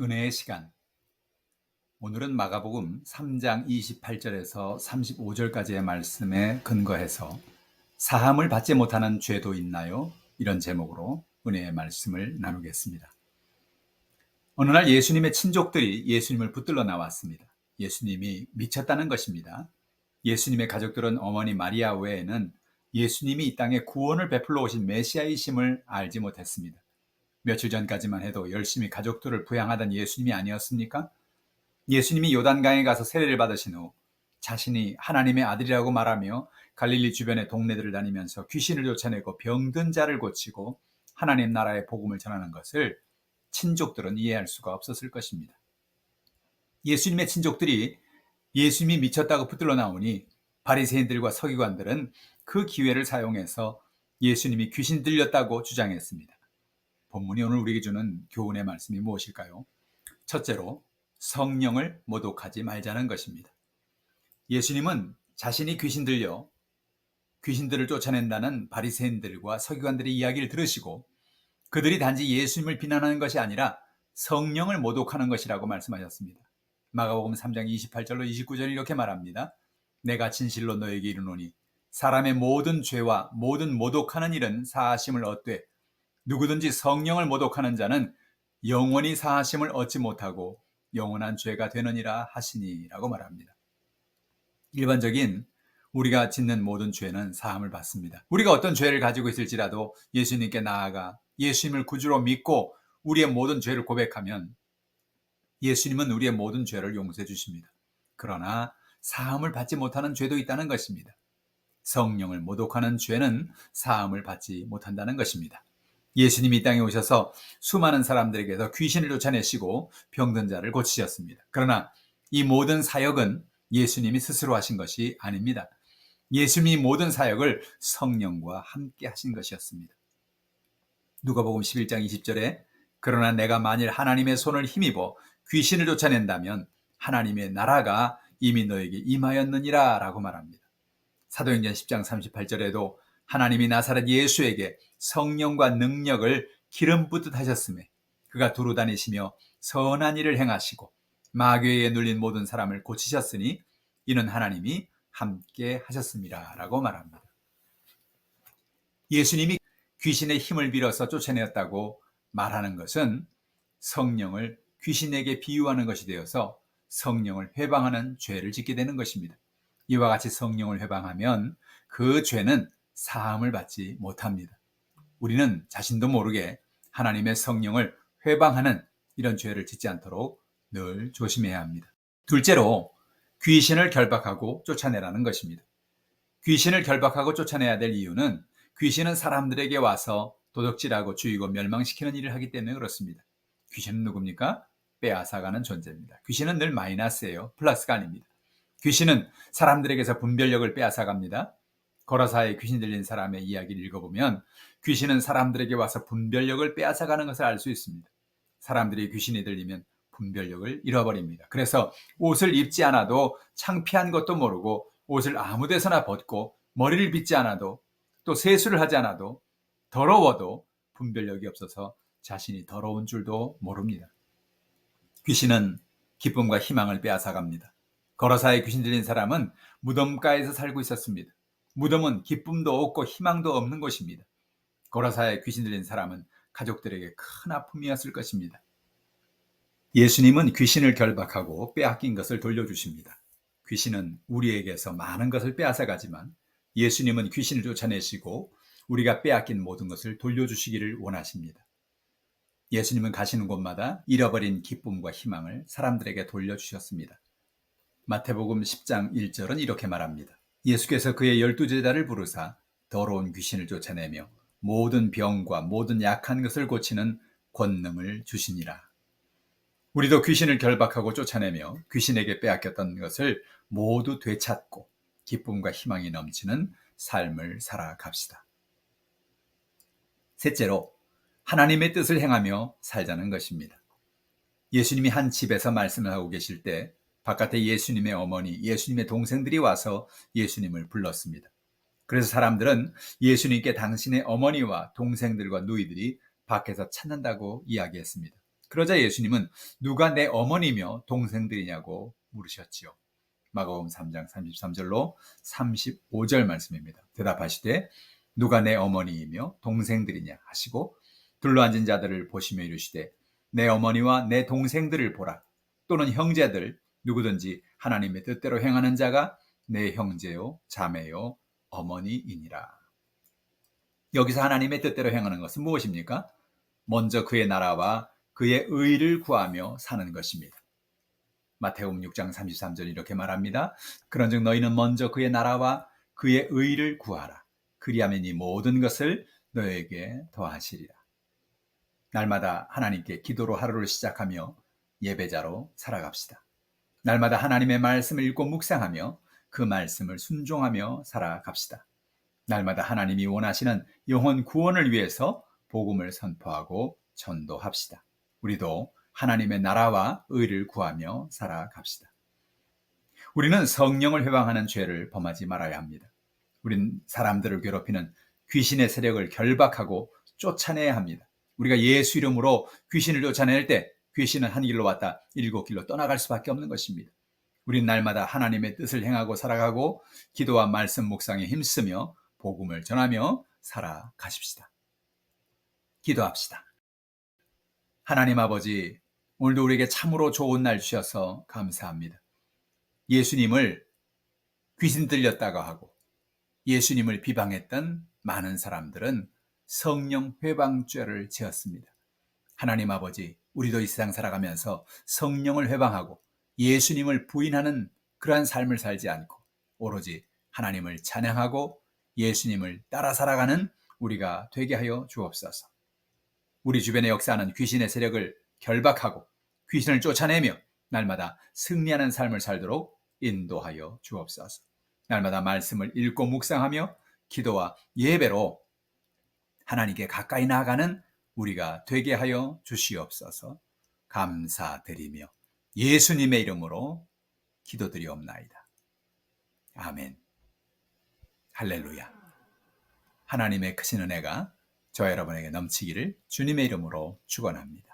은혜의 시간. 오늘은 마가복음 3장 28절에서 35절까지의 말씀에 근거해서 사함을 받지 못하는 죄도 있나요? 이런 제목으로 은혜의 말씀을 나누겠습니다. 어느 날 예수님의 친족들이 예수님을 붙들러 나왔습니다. 예수님이 미쳤다는 것입니다. 예수님의 가족들은 어머니 마리아 외에는 예수님이 이 땅에 구원을 베풀러 오신 메시아이심을 알지 못했습니다. 며칠 전까지만 해도 열심히 가족들을 부양하던 예수님이 아니었습니까? 예수님이 요단강에 가서 세례를 받으신 후 자신이 하나님의 아들이라고 말하며 갈릴리 주변의 동네들을 다니면서 귀신을 쫓아내고 병든 자를 고치고 하나님 나라의 복음을 전하는 것을 친족들은 이해할 수가 없었을 것입니다. 예수님의 친족들이 예수님이 미쳤다고 붙들러 나오니 바리새인들과 서기관들은 그 기회를 사용해서 예수님이 귀신 들렸다고 주장했습니다. 본문이 오늘 우리에게 주는 교훈의 말씀이 무엇일까요? 첫째로 성령을 모독하지 말자는 것입니다. 예수님은 자신이 귀신 들려 귀신들을 쫓아낸다는 바리새인들과 서기관들의 이야기를 들으시고 그들이 단지 예수님을 비난하는 것이 아니라 성령을 모독하는 것이라고 말씀하셨습니다. 마가복음 3장 28절로 29절 이렇게 말합니다. 내가 진실로 너에게 이르노니 사람의 모든 죄와 모든 모독하는 일은 사하심을 얻되 누구든지 성령을 모독하는 자는 영원히 사하심을 얻지 못하고 영원한 죄가 되느니라 하시니라고 말합니다. 일반적인 우리가 짓는 모든 죄는 사함을 받습니다. 우리가 어떤 죄를 가지고 있을지라도 예수님께 나아가 예수님을 구주로 믿고 우리의 모든 죄를 고백하면 예수님은 우리의 모든 죄를 용서해 주십니다. 그러나 사함을 받지 못하는 죄도 있다는 것입니다. 성령을 모독하는 죄는 사함을 받지 못한다는 것입니다. 예수님이 이 땅에 오셔서 수많은 사람들에게서 귀신을 쫓아내시고 병든 자를 고치셨습니다. 그러나 이 모든 사역은 예수님이 스스로 하신 것이 아닙니다. 예수님이 모든 사역을 성령과 함께 하신 것이었습니다. 누가복음 11장 20절에 그러나 내가 만일 하나님의 손을 힘입어 귀신을 쫓아낸다면 하나님의 나라가 이미 너에게 임하였느니라 라고 말합니다. 사도행전 10장 38절에도 하나님이 나사렛 예수에게 성령과 능력을 기름 붓듯 하셨음에 그가 두루 다니시며 선한 일을 행하시고 마귀에 눌린 모든 사람을 고치셨으니 이는 하나님이 함께 하셨습니다. 라고 말합니다. 예수님이 귀신의 힘을 빌어서 쫓아내었다고 말하는 것은 성령을 귀신에게 비유하는 것이 되어서 성령을 회방하는 죄를 짓게 되는 것입니다. 이와 같이 성령을 회방하면 그 죄는 사함을 받지 못합니다. 우리는 자신도 모르게 하나님의 성령을 회방하는 이런 죄를 짓지 않도록 늘 조심해야 합니다. 둘째로 귀신을 결박하고 쫓아내라는 것입니다. 귀신을 결박하고 쫓아내야 될 이유는 귀신은 사람들에게 와서 도둑질하고 죽이고 멸망시키는 일을 하기 때문에 그렇습니다. 귀신은 누굽니까? 빼앗아가는 존재입니다. 귀신은 늘 마이너스예요. 플러스가 아닙니다. 귀신은 사람들에게서 분별력을 빼앗아갑니다. 거라사에 귀신 들린 사람의 이야기를 읽어보면 귀신은 사람들에게 와서 분별력을 빼앗아가는 것을 알 수 있습니다. 사람들이 귀신이 들리면 분별력을 잃어버립니다. 그래서 옷을 입지 않아도 창피한 것도 모르고 옷을 아무 데서나 벗고 머리를 빗지 않아도 또 세수를 하지 않아도 더러워도 분별력이 없어서 자신이 더러운 줄도 모릅니다. 귀신은 기쁨과 희망을 빼앗아갑니다. 거라사에 귀신 들린 사람은 무덤가에서 살고 있었습니다. 무덤은 기쁨도 없고 희망도 없는 곳입니다. 고라사에 귀신 들린 사람은 가족들에게 큰 아픔이었을 것입니다. 예수님은 귀신을 결박하고 빼앗긴 것을 돌려주십니다. 귀신은 우리에게서 많은 것을 빼앗아가지만 예수님은 귀신을 쫓아내시고 우리가 빼앗긴 모든 것을 돌려주시기를 원하십니다. 예수님은 가시는 곳마다 잃어버린 기쁨과 희망을 사람들에게 돌려주셨습니다. 마태복음 10장 1절은 이렇게 말합니다. 예수께서 그의 열두 제자를 부르사 더러운 귀신을 쫓아내며 모든 병과 모든 약한 것을 고치는 권능을 주시니라. 우리도 귀신을 결박하고 쫓아내며 귀신에게 빼앗겼던 것을 모두 되찾고 기쁨과 희망이 넘치는 삶을 살아갑시다. 셋째로 하나님의 뜻을 행하며 살자는 것입니다. 예수님이 한 집에서 말씀을 하고 계실 때 바깥에 예수님의 어머니, 예수님의 동생들이 와서 예수님을 불렀습니다. 그래서 사람들은 예수님께 당신의 어머니와 동생들과 누이들이 밖에서 찾는다고 이야기했습니다. 그러자 예수님은 누가 내 어머니며 동생들이냐고 물으셨지요. 마가복음 3장 33절로 35절 말씀입니다. 대답하시되 누가 내 어머니이며 동생들이냐 하시고 둘러앉은 자들을 보시며 이르시되 내 어머니와 내 동생들을 보라 또는 형제들 누구든지 하나님의 뜻대로 행하는 자가 내 형제요 자매요 어머니이니라. 여기서 하나님의 뜻대로 행하는 것은 무엇입니까? 먼저 그의 나라와 그의 의를 구하며 사는 것입니다. 마태복음 6장 33절 이렇게 말합니다. 그런즉 너희는 먼저 그의 나라와 그의 의를 구하라. 그리하면 이 모든 것을 너에게 더하시리라. 날마다 하나님께 기도로 하루를 시작하며 예배자로 살아갑시다. 날마다 하나님의 말씀을 읽고 묵상하며 그 말씀을 순종하며 살아갑시다. 날마다 하나님이 원하시는 영혼 구원을 위해서 복음을 선포하고 전도합시다. 우리도 하나님의 나라와 의를 구하며 살아갑시다. 우리는 성령을 회방하는 죄를 범하지 말아야 합니다. 우린 사람들을 괴롭히는 귀신의 세력을 결박하고 쫓아내야 합니다. 우리가 예수 이름으로 귀신을 쫓아낼 때 귀신은 한 길로 왔다 일곱 길로 떠나갈 수밖에 없는 것입니다. 우린 날마다 하나님의 뜻을 행하고 살아가고 기도와 말씀 묵상에 힘쓰며 복음을 전하며 살아가십시다. 기도합시다. 하나님 아버지, 오늘도 우리에게 참으로 좋은 날 주셔서 감사합니다. 예수님을 귀신 들렸다고 하고 예수님을 비방했던 많은 사람들은 성령 회방죄를 지었습니다. 하나님 아버지, 우리도 이 세상 살아가면서 성령을 회방하고 예수님을 부인하는 그러한 삶을 살지 않고 오로지 하나님을 찬양하고 예수님을 따라 살아가는 우리가 되게 하여 주옵소서. 우리 주변에 역사하는 귀신의 세력을 결박하고 귀신을 쫓아내며 날마다 승리하는 삶을 살도록 인도하여 주옵소서. 날마다 말씀을 읽고 묵상하며 기도와 예배로 하나님께 가까이 나아가는 우리가 되게 하여 주시옵소서 감사드리며 예수님의 이름으로 기도드리옵나이다. 아멘. 할렐루야. 하나님의 크신 은혜가 저 여러분에게 넘치기를 주님의 이름으로 축원합니다.